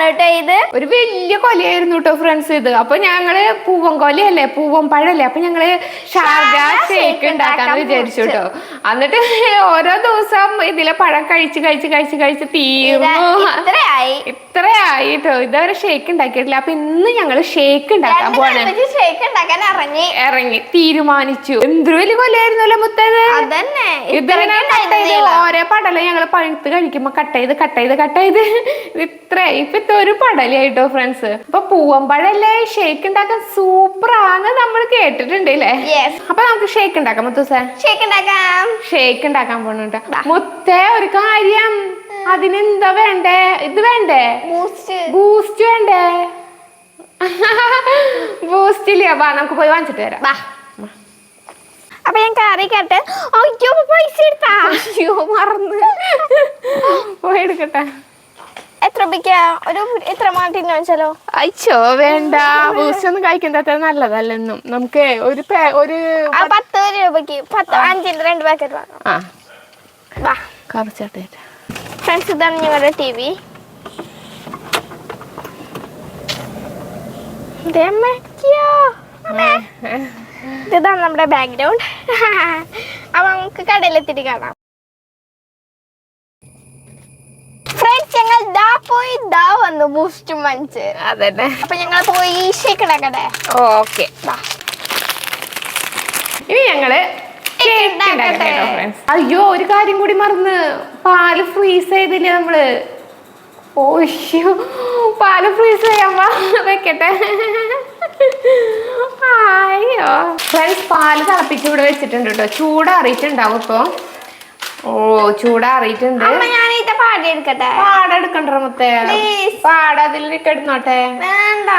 കൊലയാണ് കേട്ടോ ഇത് ഒരു വലിയ കൊലയായിരുന്നു കേട്ടോ ഫ്രണ്ട്സ് ഇത്. അപ്പൊ ഞങ്ങൾ പൂവൻ കൊലയല്ലേ? പൂവൻ പഴല്ലേ? അപ്പൊ ഞങ്ങൾ ഷാർജ ഷേക്ക് ഉണ്ടാക്കാന്ന് വിചാരിച്ചു കേട്ടോ എന്നിട്ട് ഓരോ ദിവസം ഇതിലെ പഴം കഴിച്ച് കഴിച്ച് കഴിച്ച് കഴിച്ച് തീർന്നു. ഇത്രയായി. ഇത്രയായി. ആയിട്ടോ ഇതുവരെ ഷേക്ക് ഉണ്ടാക്കിയിട്ടില്ല. അപ്പൊ ഇന്ന് ഞങ്ങൾ ഷേക്ക് ഉണ്ടാക്കാൻ പോവാണ്. ഷേക്ക് ഉണ്ടാക്കാൻ ഇറങ്ങി. ഇറങ്ങി. തീരുമാനിച്ചു. എന്തൊരു വലിയ മുത്തത് അതന്നെ. ഇതിങ്ങനെ കട്ട് ചെയ്ത് ഓരോ പടല ഞങ്ങൾ പഴുത്ത് കഴിക്കുമ്പോ കട്ട് ചെയ്ത് കട്ട് ചെയ്ത് കട്ട് ചെയ്ത്. ഇത്ര ഇപ്പത്തെ ഒരു പടലായിട്ടോ ഫ്രണ്ട്സ് ഇപ്പൊ പൂവമ്പഴല്ലേ ഷേക്ക് ഉണ്ടാക്കാൻ സൂപ്പർ ആണ് നമ്മൾ കേട്ടിട്ടുണ്ട് അല്ലേ. അപ്പൊ നമുക്ക് ഷേക്ക് ഉണ്ടാക്കാം മുത്തൂസേ ഷേക്ക് ഉണ്ടാക്കാം. ഷേക്ക് ഉണ്ടാക്കാൻ പോണുണ്ട്. മുത്തേ ഒരു കാര്യം. അതിനെന്താ വേണ്ടേ? ഇത് വേണ്ടേ? ബൂസ്റ്റ് വേണ്ടേ? ബൂസ്റ്റ് ഇല്ല വാ നമുക്ക് പോയി വാങ്ങിച്ചിട്ട് വരാം. വാ. അപ്പൊ ഞാൻ കറി കേട്ടെ. അയ്യോ പൈസ എടുത്താ? അയ്യോ മറന്ന്. പോയി എടുക്കട്ടെ. എത്ര ഒരു എത്ര മാറ്റിന്ന് വെച്ചാലോ അയ്യോ വേണ്ട. ബൂസ്റ്റ് ഒന്നും കഴിക്കുന്നത് അത്ര നല്ലതല്ലെന്നും. നമുക്ക് ഒരു ഒരു പത്ത് രൂപയ്ക്ക്. പത്ത് അഞ്ചിന് രണ്ട് പാക്കറ്റ് വാങ്ങാം. ആ. വാ. കറിച്ചട്ടെ ഫ്രണ്ട്സ് ഇതാണ് ഞങ്ങളുടെ ടി വി ഇതാണ് നമ്മുടെ ബാക്ക്ഗ്രൗണ്ട് അപ്പൊ നമുക്ക് കടയിലെത്തിട്ട് കാണാം. ഫ്രണ്ട്സ് ഞങ്ങൾ ദാ പോയി ദാ വന്നു ബൂസ്റ്റ് മഞ്ച് അതന്നെ. അപ്പൊ ഞങ്ങൾ പോയി ഷേക്ക് ഉണ്ടാക്കട്ടെ ഓക്കെ. ഇനി ഞങ്ങൾ അയ്യോ ഒരു കാര്യം കൂടി മറന്ന്. പാൽ ഫ്രീസ് ചെയ്തില്ലേ നമ്മൾ ഓയ്യോ പാൽ ഫ്രീസ് ചെയ്യാൻ വെക്കട്ടെ. അയ്യോ ഫ്രണ്ട്സ് പാൽ തിളപ്പിച്ച് ഇവിടെ വെച്ചിട്ടുണ്ട് കേട്ടോ. ചൂടാറിയിട്ടുണ്ടാവും ഇപ്പൊ. ഓ ചൂടാറിയിട്ടുണ്ട്. ഇത് പാടെടുക്കണ്ട മുത്തേ? Please. പാട അതിലിട്ട് ഇടുന്നോട്ടെ വേണ്ട.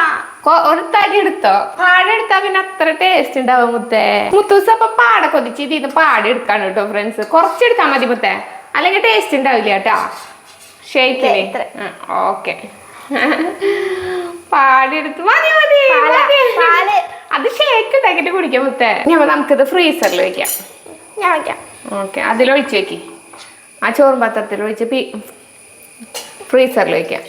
ഒരു തടി എടുത്തോ? പാടെടുത്താ പിന്നെ അത്ര ടേസ്റ്റ് ഉണ്ടാവും മുത്തേ. മുത്തൂസ് അപ്പൊ പാട കൊതിച്ച് ഇതിന്ന് പാടി എടുക്കാണ് കേട്ടോ ഫ്രണ്ട്സ് കുറച്ചെടുത്താ മതി മുത്തേ. അല്ലെങ്കിൽ ടേസ്റ്റ് ഉണ്ടാവില്ല കേട്ടോ. ഷേക്കിൽ. ഓക്കെ പാടെടുത്ത് മതി മതി. അത് ഷേക്ക് ഉണ്ടാക്കിട്ട് കുടിക്കാം മുത്തേ. ഇനി അപ്പൊ നമുക്കിത് ഫ്രീസറിൽ വെക്കാം. ഞാൻ വയ്ക്കാം ഓക്കെ. അതിലൊഴിച്ച് വെക്കി. ആ ചോറും പാത്രത്തിൽ ഒഴിച്ച് പി ഫ്രീസറിൽ വെക്കാം.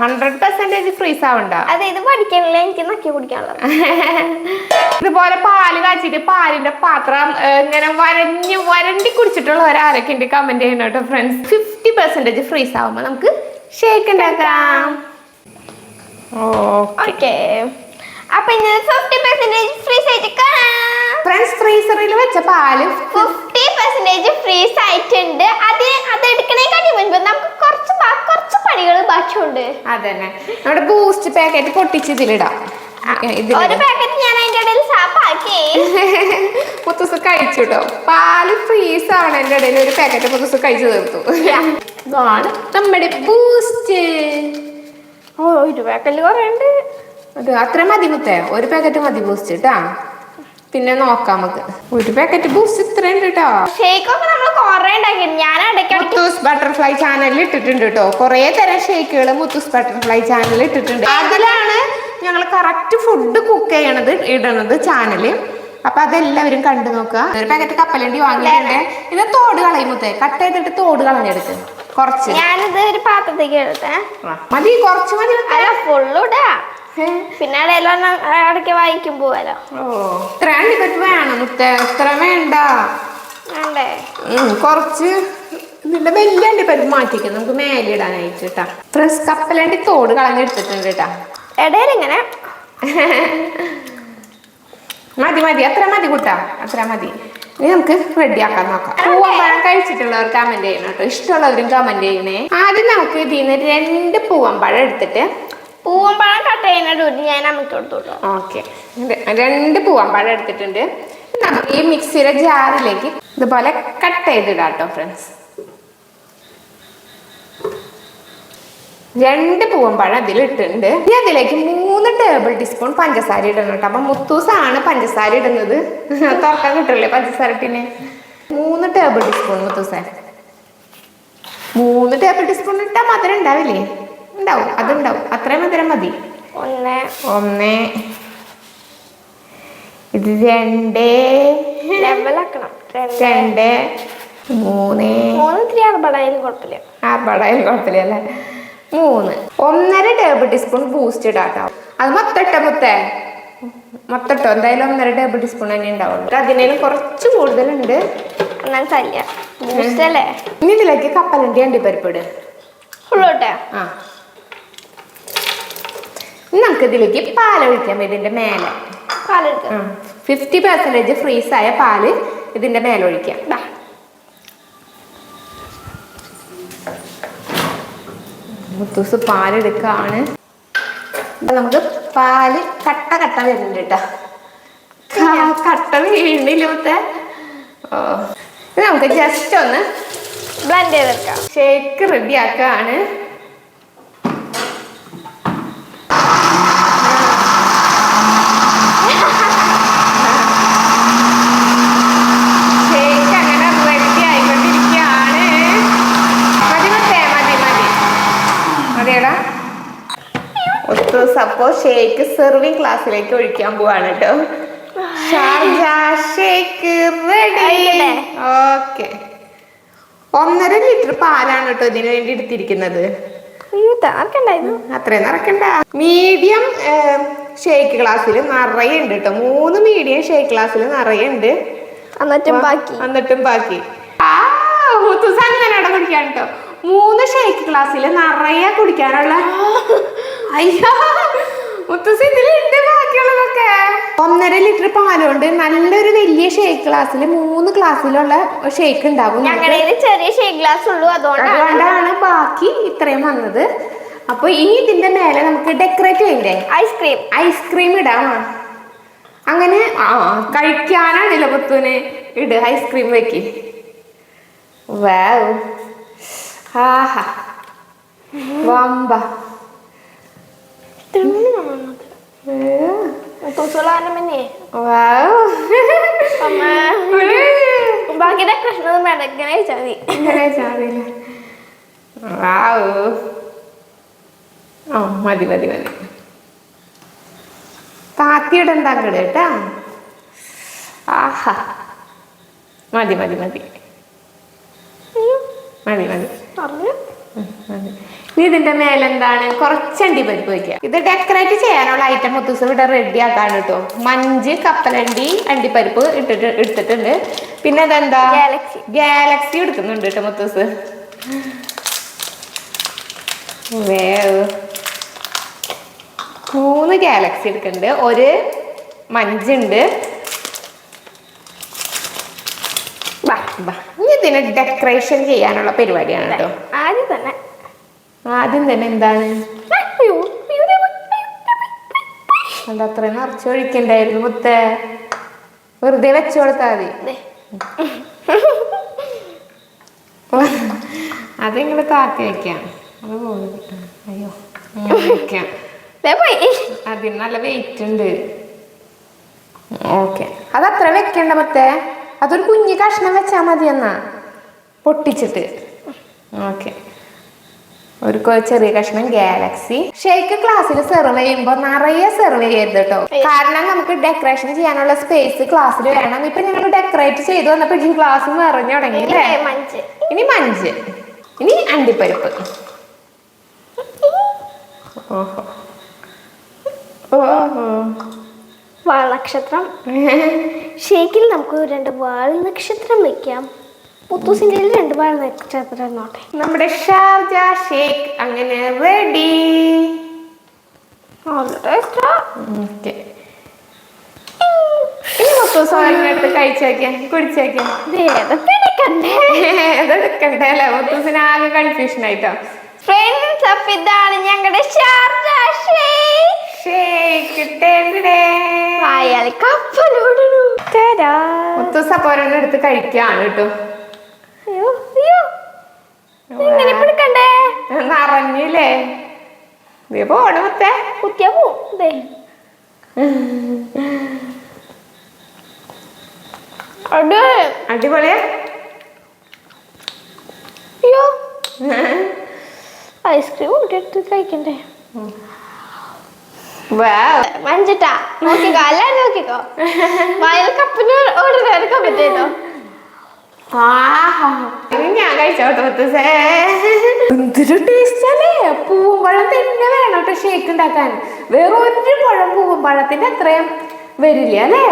ഹൺഡ്രഡ് പെർസെന്റേജ് ഫ്രീസ് ആവണ്ട. അതെ ഇത് പഠിക്കാനില്ല എനിക്ക് നക്കി കുടിക്കാനുള്ള ഇതുപോലെ പാൽ കാച്ചിട്ട് പാലിന്റെ പാത്രം ഇങ്ങനെ വരഞ്ഞ് വരണ്ടി കുടിച്ചിട്ടുള്ള ഒരാരൊക്കെ ഉണ്ട് കമന്റ് ചെയ്യണം കേട്ടോ ഫ്രണ്ട്സ് ഫിഫ്റ്റി പെർസെന്റേജ് ഫ്രീസ് ആവുമ്പോൾ നമുക്ക് ഷേക്ക് ഉണ്ടാക്കാം. ഓക്കെ. ഓക്കെ. അപ്പൊ ഇന്ന് ഫിഫ്റ്റി പെർസെന്റേജ് ഫ്രീസ് ആയിട്ട് കാണാം. ഫ്രണ്ട്സ് ഫ്രീസറിൽ വെച്ച പാൽ ഫിഫ്റ്റി പെർസെന്റേജ് ഫ്രീസ് ആയിട്ടുണ്ട് അത് അത് എടുക്കണേക്കാട്ടി മുൻപ് നമുക്ക് കുറച്ച് കുറച്ച് പണികൾ ബാക്കിയുണ്ട്. അതന്നെ. നമ്മുടെ ബൂസ്റ്റ് പാക്കറ്റ് പൊട്ടിച്ച് ഇതിലിടാം. ഒരു പാക്കറ്റ് ഞാൻ അതിന്റെ ഇടയിൽ സാപ്പാക്കി മുത്തൂസ് കഴിച്ചു കേട്ടോ പാൽ ഫ്രീസ് ഇടയിൽ. ഒരു പാക്കറ്റ് മുത്തൂസ് കഴിച്ചു തീർത്തു. ഇതാണ് നമ്മുടെ ബൂസ്റ്റ് ഓ ഒരു പാക്കറ്റിൽ കുറെ ഉണ്ട്. അത് അത്ര മതി മുത്തേ. ഒരു പാക്കറ്റ് മതി ബൂസ്റ്റ് കേട്ടാ പിന്നെ നോക്കാം നമുക്ക്. ഒരു പാക്കറ്റ് ബൂസ്റ്റ് ഇത്രയുണ്ട് കേട്ടോ ഷേക്കൊക്കെ നമ്മൾ കുറെ ഞാൻ മുത്തൂസ് ബട്ടർഫ്ലൈ ചാനലിൽ ഇട്ടിട്ടുണ്ട് കേട്ടോ കുറേ തരം ഷേക്കുകൾ മുത്തൂസ് ബട്ടർഫ്ലൈ ചാനലിൽ ഇട്ടിട്ടുണ്ട്. അതിലാണ് ഞങ്ങൾ കറക്റ്റ് ഫുഡ് കുക്ക് ചെയ്യണത് ഇടണത് ചാനൽ അപ്പൊ അതെല്ലാവരും കണ്ടു നോക്കുക. ഒരു പാക്കറ്റ് കപ്പലണ്ടി വാങ്ങിയിട്ടുണ്ട്. ഇത് തോട് കളയും മുത്തേ. കട്ട് ചെയ്തിട്ട് തോട് കളഞ്ഞെടുത്ത് കുറച്ച്. ഞാനിത് ഒരു പാത്രത്തേക്ക് എടുത്തേ. മതി കുറച്ച് മതി. ഫുള്ളിടാ? പിന്നെ ഇടയ്ക്ക് വായിക്കും പോവാലോ ഓ ഇത്ര അണ്ടിപ്പറ്റ് വേണം മുത്തേ. ഇത്ര വേണ്ട. വേണ്ടേ? കുറച്ച് ഇതിന്റെ വലിയ അണ്ടിപ്പരിപ്പ് മാറ്റിക്കാം നമുക്ക് മേലെ ഇടാനായിട്ട് കേട്ടാ ഫ്രഷ് കപ്പലണ്ടി തോട് കളഞ്ഞെടുത്തിട്ടുണ്ട് കേട്ടാ ഇടയിൽ ഇങ്ങനെ. മതി മതി. അത്ര മതി കൂട്ടാ. അത്ര മതി. ഇനി നമുക്ക് റെഡി ആക്കാൻ നോക്കാം. പൂവമ്പഴം കഴിച്ചിട്ടുള്ളവർ കമന്റ് ചെയ്യണം കേട്ടോ ഇഷ്ടമുള്ളവരും കമന്റ് ചെയ്യണേ ആദ്യം നമുക്ക് ഇതിൽ നിന്ന് രണ്ട് പൂവമ്പഴം എടുത്തിട്ട് പൂവമ്പഴം കട്ട് പൂവാൻ പഴം രണ്ട് എടുത്തിട്ടുണ്ട്. നമുക്ക് ഈ മിക്സിയുടെ ജാറിലേക്ക് ഇതുപോലെ കട്ട് ചെയ്തിടാം കേട്ടോ ഫ്രണ്ട്സ് രണ്ട് പൂവമ്പഴം അതിലിട്ടുണ്ട്. ഇനി അതിലേക്ക് മൂന്ന് ടേബിൾ ടീസ്പൂൺ പഞ്ചസാര ഇടണം കേട്ടോ. അപ്പൊ മുത്തൂസാണ് പഞ്ചസാര ഇടുന്നത്. തുറക്കാൻ കിട്ടില്ലേ പഞ്ചസാര ഇട്ടിന് മൂന്ന് ടേബിൾ ടീസ്പൂൺ മുത്തൂസ. മൂന്ന് ടേബിൾ ടീസ്പൂൺ ഇട്ടാൽ മധുരം ഉണ്ടാവില്ലേ? ഉണ്ടാവും അതുണ്ടാവും. അത്രയും മധുരം മതി. ഒന്ന് ഒന്ന്. ഇത് രണ്ട്. ലെവലാക്കണം രണ്ട്. മൂന്ന്. മൂന്ന് ഇത്തിരി അർബടായാലും കുഴപ്പമില്ല. അർബടായാലും കുഴപ്പമില്ല അല്ലേ? മൂന്ന്. ഒന്നര ടേബിൾ ടീസ്പൂൺ ബൂസ്റ്റ് ഇടാട്ടോ അത് മൊത്തട്ട മുത്തേ? മൊത്തട്ടോ എന്തായാലും ഒന്നര ടേബിൾ ടീസ്പൂൺ തന്നെ ഉണ്ടാവുള്ളൂ. അതിനേലും കുറച്ച് കൂടുതലുണ്ട്. എന്നാൽ തല്ല ബൂസ്റ്റ് അല്ലേ? ഇനി ഇതിലേക്ക് കപ്പലണ്ടി അണ്ടിപ്പരിപ്പ് ഇട്. ഫുള്ളോട്ടെ ആ. നമുക്ക് ഇതിലേക്ക് പാൽ ഒഴിക്കാം ഇതിന്റെ മേലെ. പാലെടുക്കാം. ഫിഫ്റ്റി പെർസെന്റേജ് ഫ്രീസായ പാൽ ഇതിന്റെ മേലെ ഒഴിക്കാം. മുത്തൂസ് പാലെടുക്കാണ്. ഇപ്പൊ നമുക്ക് പാൽ കട്ട കട്ട വരുന്നുണ്ട് കേട്ടോ. കട്ട വീണില്ല മുത്തേ? ഓ. നമുക്ക് ജസ്റ്റ് ഒന്ന് ബ്ലെൻഡ് ചെയ്തെടുക്കാം. ഷേക്ക് റെഡി ആക്കാണ് ഷേക്ക് അങ്ങനെ റെഡി ആയിക്കൊണ്ടിരിക്കുകയാണ് മതി മത്തേ മതി മതി മതിയടാ ഒത്തു സപ്പോ ഷേക്ക് സെർവിങ് ക്ലാസ്സിലേക്ക് ഒഴിക്കാൻ പോവാണ് കേട്ടോ ഷാർജ ഷേക്ക് റെഡി? ഓക്കെ ഒന്നര ലിറ്റർ പാലാണ് കേട്ടോ ഇതിന് വേണ്ടി എടുത്തിരിക്കുന്നത്. അത്രയും നിറക്കണ്ട മീഡിയം ഷേക്ക് ഗ്ലാസ്സിൽ നിറയെ ഉണ്ട് കേട്ടോ മൂന്ന് മീഡിയം ഷേക്ക് ഗ്ലാസ്സിൽ നിറയെ ഉണ്ട്. എന്നിട്ടും ബാക്കി. എന്നിട്ടും ബാക്കി. ആ അങ്ങനെ കുടിക്കാൻ കേട്ടോ മൂന്ന് ഷേക്ക് ഗ്ലാസ്സിൽ നിറയെ കുടിക്കാനുള്ള അയ്യോ മുത്തൂസ് ഇതിലുണ്ട് ബാക്കിയുള്ളതൊക്കെ. ഒന്നര ലിറ്റർ പാലുകൊണ്ട് നല്ലൊരു വലിയ ഷേക്ക് ഗ്ലാസ്സിൽ മൂന്ന് ഗ്ലാസ്സിലുള്ള ഷേക്ക് ഉണ്ടാവും. ഞങ്ങളുടെ ചെറിയ ഷേക്ക് ഗ്ലാസ് ഉള്ളൂ അതുകൊണ്ടാണ്. അതുകൊണ്ടാണ് ബാക്കി ഇത്രയും വന്നത്. അപ്പൊ ഇനി ഇതിന്റെ മേലെ നമുക്ക് ഡെക്കറേറ്റ് ചെയ്യണ്ടേ? ഐസ്ക്രീം ഐസ്ക്രീം ഇടാം. അങ്ങനെ ആ കഴിക്കാനാണല്ലോ പുത്തുവിന് ഇട് ഐസ്ക്രീം വെക്ക്. വാവ് ആഹാ. വമ്പ. തൂസുള്ളാന്റെ മുന്നേ വാവ് അമ്മ ബാക്കി ഡെക്കറേഷൻ ഒന്നും വേണ്ട ഇങ്ങനെ മതി ഇങ്ങനെ ചാടില്ല വാവ് ഓ മതി മതി മതി. താത്തിയിടണ്ട അങ്ങട് കേട്ടാ? ആഹാ. മതി മതി മതി. മതി മതി. മതി. ഇനി ഇതിന്റെ മേലെന്താണ്? കുറച്ച് അണ്ടിപ്പരിപ്പ് വയ്ക്കുക ഇത് ഡെക്കറേറ്റ് ചെയ്യാനുള്ള ഐറ്റം മുത്തൂസ് ഇവിടെ റെഡി ആക്കാണ് കേട്ടോ മഞ്ച് കപ്പലണ്ടി അണ്ടിപ്പരിപ്പ് ഇട്ടിട്ട് എടുത്തിട്ടുണ്ട്. പിന്നെ അതെന്താ ഗാലക്സി ഗാലക്സി എടുക്കുന്നുണ്ട് കേട്ടോ മുത്തൂസ്. വേവ്. മൂന്ന് ഗാലക്സി എടുക്കുന്നുണ്ട്. ഒരു മഞ്ചുണ്ട്. ഇനി ഇതിന് ഡെക്കറേഷൻ ചെയ്യാനുള്ള പരിപാടിയാണ് കേട്ടോ ആദ്യം തന്നെ ആദ്യം തന്നെ എന്താണ്. അത് അത്രയും നിറച്ച് ഒഴിക്കണ്ടായിരുന്നു മുത്തേ. വെറുതെ വെച്ചു കൊടുത്താൽ മതി. അതിങ്ങനെ താത്തി വെക്കാം? അത് പോയി അയ്യോ വെക്കാം. അതിന് നല്ല വെയിറ്റ് ഉണ്ട്. ഓക്കെ. അത് അത്ര വെക്കണ്ട മുത്തേ. അതൊരു കുഞ്ഞു കഷ്ണം വെച്ചാ മതി എന്നാ പൊട്ടിച്ചിട്ട്. ഓക്കെ. ഒരു ചെറിയ കഷ്ണം ഗാലക്സി ഷേക്ക് ക്ലാസ്സിൽ സെർവ് ചെയ്യുമ്പോൾ നിറയെ സെർവ് ചെയ്യരുത് കേട്ടോ കാരണം നമുക്ക് ഡെക്കറേഷൻ ചെയ്യാനുള്ള സ്പേസ് ക്ലാസ്സിൽ വേണം. ഇപ്പൊ ഞങ്ങൾ ഡെക്കറേറ്റ് ചെയ്തു വന്നപ്പോ ക്ലാസ് നിറഞ്ഞു തുടങ്ങി ഇനി മഞ്ച്. ഇനി അണ്ടിപ്പരിപ്പ്. ഓഹോ. ഓഹോ. വാൾനക്ഷത്രം. ഷേക്കിൽ നമുക്ക് രണ്ട് വാൾ നക്ഷത്രം വെക്കാം. മുത്തൂസിന്റെ രണ്ട് വാൾ നക്ഷത്രം നോട്ടെ നമ്മുടെ ഷാർജ ഷേക്ക് അങ്ങനെ റെഡി ഓക്കെ. ഇനി കഴിച്ചേക്കാം കുടിച്ചേക്കാം അല്ലേ? മൊത്തൂസിന് ആകെ കൺഫ്യൂഷൻ ആയിട്ടോ. ഫ്രണ്ട്സ് അപ്പൊ ഇതാണ് ഞങ്ങളുടെ ഷാർജ ഷേക്ക് ഷേക്ക് ടേണ്ടേ അയാൾ കപ്പലോടണു തരാ മൊത്തൂസ് അപ്പൊ ഒരെണ്ണം എടുത്ത് കഴിക്കാണ് കേട്ടോ. ഇങ്ങനെ പിടിക്കണ്ടേ നിറഞ്ഞില്ലേ? നീ പോണ് മുത്തേ. കുത്തിയാ അട്. അടിപൊളിയാ. അയ്യോ. ഐസ്ക്രീം കൂട്ടിയെടുത്ത് കഴിക്കണ്ടേ? മഞ്ചിട്ടാ നോക്കിക്കോ അല്ലാതെ നോക്കിക്കോ. വയൽ കപ്പിന് ഓർഡർ ഇത് ഞാൻ കഴിച്ചോട്ടെ എന്തൊരു ടേസ്റ്റ് അല്ലേ? പൂവമ്പഴം തന്നെ വേണം കേട്ടോ ഷേക്ക് ഉണ്ടാക്കാൻ. വേറെ ഒരു പഴം പൂവമ്പഴത്തിന്റെ അത്രയും വരില്ല അല്ലേ?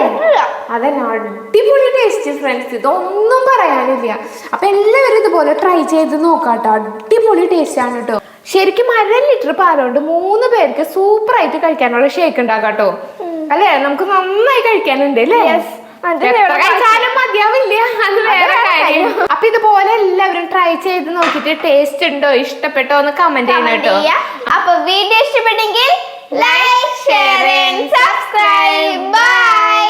അതന്നെ അടിപൊളി ടേസ്റ്റ് ഫ്രണ്ട്സ് ഇതൊന്നും പറയാനില്ല. അപ്പൊ എല്ലാവരും ഇതുപോലെ ട്രൈ ചെയ്ത് നോക്കാട്ടോ അടിപൊളി ടേസ്റ്റ് ആണ് കേട്ടോ ശരിക്കും അര ലിറ്റർ പാലുകൊണ്ട് മൂന്ന് പേർക്ക് സൂപ്പർ ആയിട്ട് കഴിക്കാനുള്ള ഷേക്ക് ഉണ്ടാക്കാട്ടോ അല്ലേ? നമുക്ക് നന്നായി കഴിക്കാനുണ്ട് അല്ലേ? കഴിച്ചാലും മതിയാവില്ല അത് വേറെ കാര്യം. അപ്പൊ ഇതുപോലെ എല്ലാവരും ട്രൈ ചെയ്ത് നോക്കിട്ട് ടേസ്റ്റ് ഉണ്ടോ ഇഷ്ടപ്പെട്ടോ എന്ന് കമന്റ് ചെയ്യണം കേട്ടോ. അപ്പൊ വീഡിയോ ഇഷ്ടപ്പെട്ടെങ്കിൽ ലൈക്ക് ഷെയർ സബ്സ്ക്രൈബ് ബൈ